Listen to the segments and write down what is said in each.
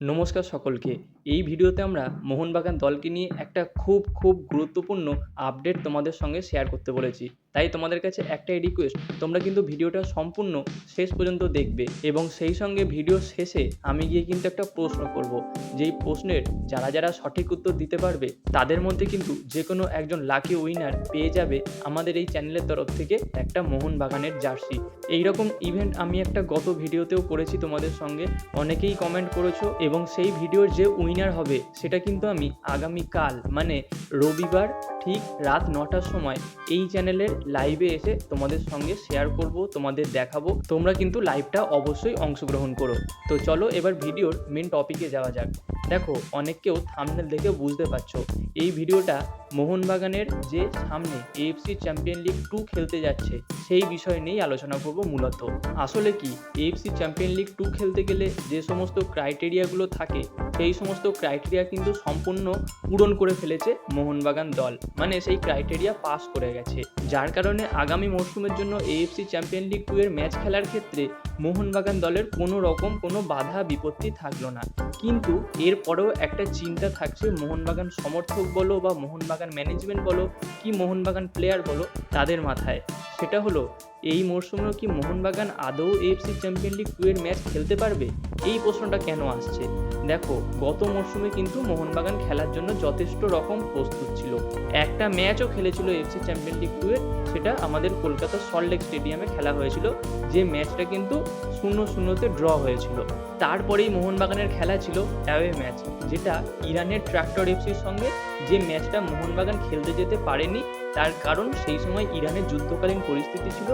নমস্কার সকলকে। এই ভিডিওতে আমরা মোহনবাগান দলকে নিয়ে একটা খুব খুব গুরুত্বপূর্ণ আপডেট তোমাদের সঙ্গে শেয়ার করতে বলেছি। তাই তোমাদের কাছে একটাই রিকোয়েস্ট তোমরা কিন্তু ভিডিওটা সম্পূর্ণ শেষ পর্যন্ত দেখবে এবং সেই সঙ্গে ভিডিও শেষে আমি গিয়ে কিন্তু একটা প্রশ্ন করব। যেই প্রশ্নের যারা যারা সঠিক উত্তর দিতে পারবে, তাদের মধ্যে কিন্তু যে কোনো একজন লাকি উইনার পেয়ে যাবে আমাদের এই চ্যানেলের তরফ থেকে একটা মোহনবাগানের জার্সি এইরকম ইভেন্ট আমি একটা গত ভিডিওতেও করেছি তোমাদের সঙ্গে, অনেকেই কমেন্ট করেছ এবং সেই ভিডিওর যে উইনার হবে, সেটা কিন্তু আমি আগামীকাল মানে রবিবার ঠিক রাত নটার সময় এই চ্যানেলের লাইভে এসে তোমাদের সঙ্গে শেয়ার করব, তোমাদের দেখাবো। তোমরা কিন্তু লাইভটা অবশ্যই অংশগ্রহণ করো। তো চলো এবার ভিডিওর মেন টপিকে যাওয়া যাক। দেখো, অনেককেও থামনেল দেখে বুঝতে পারছ। এই ভিডিওটা মোহনবাগানের যে সামনে এএফসি চ্যাম্পিয়ন লিগ টু খেলতে যাচ্ছে, সেই বিষয় নিয়েই আলোচনা করব মূলত। আসলে কি এএফসি চ্যাম্পিয়ন লিগ টু খেলতে গেলে যে সমস্ত ক্রাইটেরিয়াগুলো থাকে, সেই সমস্ত ক্রাইটেরিয়া কিন্তু সম্পূর্ণ পূরণ করে ফেলেছে মোহনবাগান দল। মানে সেই ক্রাইটেরিয়া পাস করে গেছে। যার কারণে আগামী মরশুমের জন্য এএফসি চ্যাম্পিয়ন লিগ টু এর ম্যাচ খেলার ক্ষেত্রে মোহনবাগান দলের কোনো রকম কোনো বাধা বিপত্তি থাকল না। কিন্তু এরপরেও একটা চিন্তা থাকছে, মোহনবাগান সমর্থক বলো বা মোহনবাগান ম্যানেজমেন্ট বলো কি মোহনবাগান প্লেয়ার বলো, তাদের মাথায়। সেটা হলো, এই মরশুমেও কি মোহনবাগান আদৌ এফসি চ্যাম্পিয়ন লিগ টু এর ম্যাচ খেলতে পারবে? এই প্রশ্নটা কেন আসছে? দেখো, গত মরশুমে কিন্তু মোহনবাগান খেলার জন্য যথেষ্ট রকম প্রস্তুত ছিল। একটা ম্যাচও খেলেছিল এফসি চ্যাম্পিয়ন লিগ টু এর সেটা আমাদের কলকাতা সল্টলেক স্টেডিয়ামে খেলা হয়েছিল, যে ম্যাচটা কিন্তু শূন্য শূন্যতে ড্র হয়েছিল। তারপরেই মোহনবাগানের খেলা ছিল অ্যাওয়ে ম্যাচ যেটা ইরানের ট্র্যাক্টর এফসির সঙ্গে যে ম্যাচটা মোহনবাগান খেলতে যেতে পারেনি তার কারণ সেই সময় ইরানের যুদ্ধকালীন পরিস্থিতি ছিল।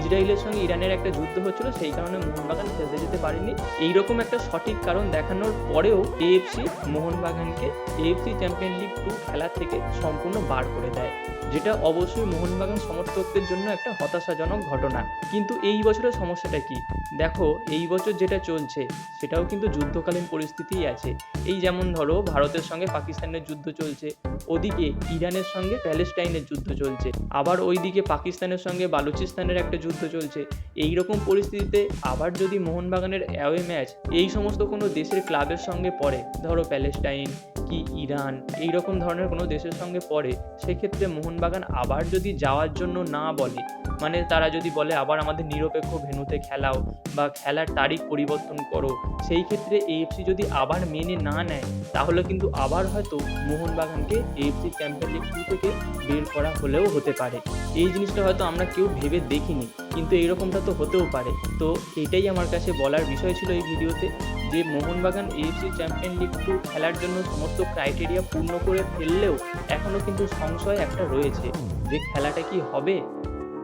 ইসরায়েলের সঙ্গে ইরানের একটা যুদ্ধ হচ্ছিল, সেই কারণে মোহনবাগান খেলতে যেতে পারেনি এইরকম একটা সঠিক কারণ দেখানোর পরেও এএফসি মোহনবাগানকে এএফসি চ্যাম্পিয়ন লিগ টু খেলা থেকে সম্পূর্ণ বার করে দেয়, যেটা অবশ্যই মোহনবাগান সমর্থকদের জন্য একটা হতাশাজনক ঘটনা। কিন্তু এই বছরের সমস্যাটা কি? দেখো, এই বছর যেটা চলছে, সেটাও কিন্তু যুদ্ধকালীন পরিস্থিতিই আছে। এই যেমন ধরো, ভারতের সঙ্গে পাকিস্তানের যুদ্ধ চলছে, ওদিকে ইরানের সঙ্গে প্যালেস্টাইনের যুদ্ধ চলছে। আবার ওইদিকে পাকিস্তানের সঙ্গে বালুচিস্তানের একটা যুদ্ধ চলছে। এই রকম পরিস্থিতিতে আবার যদি মোহনবাগানের অ্যাওয়ে ম্যাচ এই সমস্ত কোনো দেশের ক্লাবের সঙ্গে পড়ে, ধরো প্যালেস্টাইন কি ইরান, এই রকম ধরনের কোনো দেশের সঙ্গে পড়ে, সেক্ষেত্রে মোহনবাগান আবার যদি যাওয়ার জন্য না বলে মানে তারা যদি বলে, আবার আমাদের নিরপেক্ষ ভেন্যুতে খেলাও বা খেলার তারিখ পরিবর্তন করো, সেই ক্ষেত্রে এএফসি যদি আবার মেনে না নেয়, তাহলে কিন্তু আবার হয়তো মোহনবাগানকে এএফসি চ্যাম্পিয়ন লিগ টু থেকে বের করা হলেও হতে পারে। এই জিনিসটা হয়তো আমরা কেউ ভেবে দেখিনি, কিন্তু এইরকমটা তো হতেও পারে। তো এটাই আমার কাছে বলার বিষয় ছিল এই ভিডিওতে, যে Mohun Bagan AFC champion league two খেলার জন্য সমস্ত ক্রাইটেরিয়া পূর্ণ করে ফেললেও এখনও কিন্তু সংশয় একটা রয়েছে, যে খেলাটা কি হবে?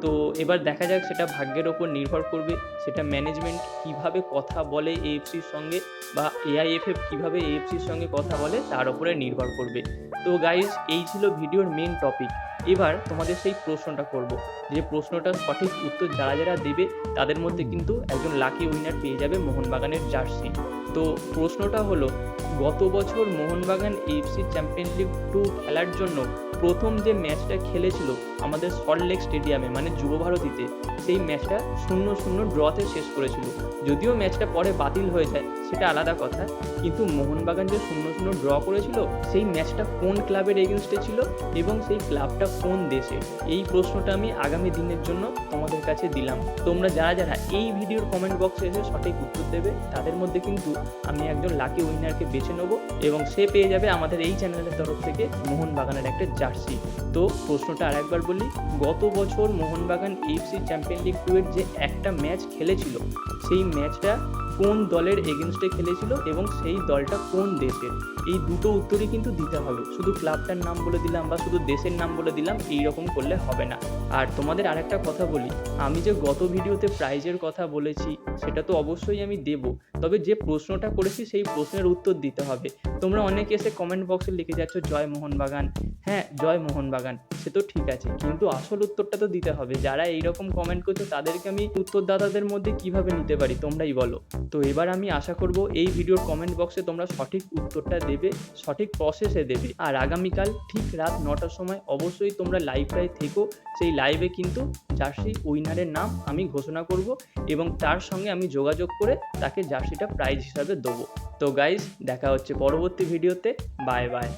তো এবার দেখা যাক সেটা ভাগ্যের ওপর নির্ভর করবে, সেটা ম্যানেজমেন্ট কীভাবে কথা বলে এএফসির সঙ্গে বা এআইএফএফ কীভাবে এএফসির সঙ্গে কথা বলে তার উপরে নির্ভর করবে। তো গাইজ এই ছিল ভিডিওর মেন টপিক এবার তোমাদের সেই প্রশ্নটা করব, যে প্রশ্নটার সঠিক উত্তর যারা যারা দেবে তাদের মধ্যে কিন্তু একজন লাকি উইনার পেয়ে যাবে মোহনবাগানের জার্সি তো প্রশ্নটা হলো, গত বছর Mohun Bagan FC champion league two খেলার জন্য প্রথম যে ম্যাচটা খেলেছিল আমাদের সল্টলেক স্টেডিয়ামে মানে যুব ভারতীতে, সেই ম্যাচটা শূন্য শূন্য ড্রতে শেষ করেছিল। যদিও ম্যাচটা পরে বাতিল হয়ে যায়, সেটা আলাদা কথা। কিন্তু মোহনবাগান যে শূন্য শূন্য ড্র করেছিল, সেই ম্যাচটা কোন ক্লাবের এগেনস্টে ছিল এবং সেই ক্লাবটা কোন দেশে এই প্রশ্নটা আমি আগামী দিনের জন্য তোমাদের কাছে দিলাম। তোমরা যারা যারা এই ভিডিওর কমেন্ট বক্সে এসে সঠিক উত্তর দেবে, তাদের মধ্যে কিন্তু আমি একজন লাকি উইনারকে বেছে নেব এবং সে পেয়ে যাবে আমাদের এই চ্যানেলের তরফ থেকে মোহনবাগানের একটা জার্সি তো প্রশ্নটা আরেকবার বলি, গত বছর Mohun Bagan FC champion league two এর যে একটা ম্যাচ খেলেছিল, সেই ম্যাচটা কোন দলের এগেনস্টে খেলেছিল এবং সেই দলটা কোন দেশের? এই দুটো উত্তরই কিন্তু দিতে হবে। শুধু ক্লাবটার নাম বলে দিলাম বা শুধু দেশের নাম বলে দিলাম এই রকম করলে হবে না। আর তোমাদের আরেকটা কথা বলি, আমি যে গত ভিডিওতে প্রাইজের কথা বলেছি, সেটা তো অবশ্যই আমি দেব। তবে যে প্রশ্নটা করেছি, সেই প্রশ্নের উত্তর দিতে হবে। তোমরা অনেকে এসে কমেন্ট বক্সে লিখে যাচ্ছ, জয় মোহনবাগান। হ্যাঁ জয় মোহনবাগান। সে তো ঠিক আছে, কিন্তু আসল উত্তরটা তো দিতে হবে। যারা এইরকম কমেন্ট করছ, তাদেরকে আমি উত্তরদাতাদের মধ্যে কীভাবে নিতে পারি, তোমরাই বলো। তো এবার আমি আশা করব এই ভিডিওর কমেন্ট বক্সে তোমরা সঠিক উত্তরটা দেবে, সঠিক প্রসেসে দেবে। আর আগামীকাল ঠিক রাত নটার সময় অবশ্যই তোমরা লাইভটায় থেকো। সেই লাইভে কিন্তু জার্সি উইনারের নাম আমি ঘোষণা করব এবং তার সঙ্গে আমি যোগাযোগ করে তাকে জার্সিটা প্রাইজ হিসাবে দেবো। তো গাইজ দেখা হচ্ছে পরবর্তী ভিডিওতে বাই বাই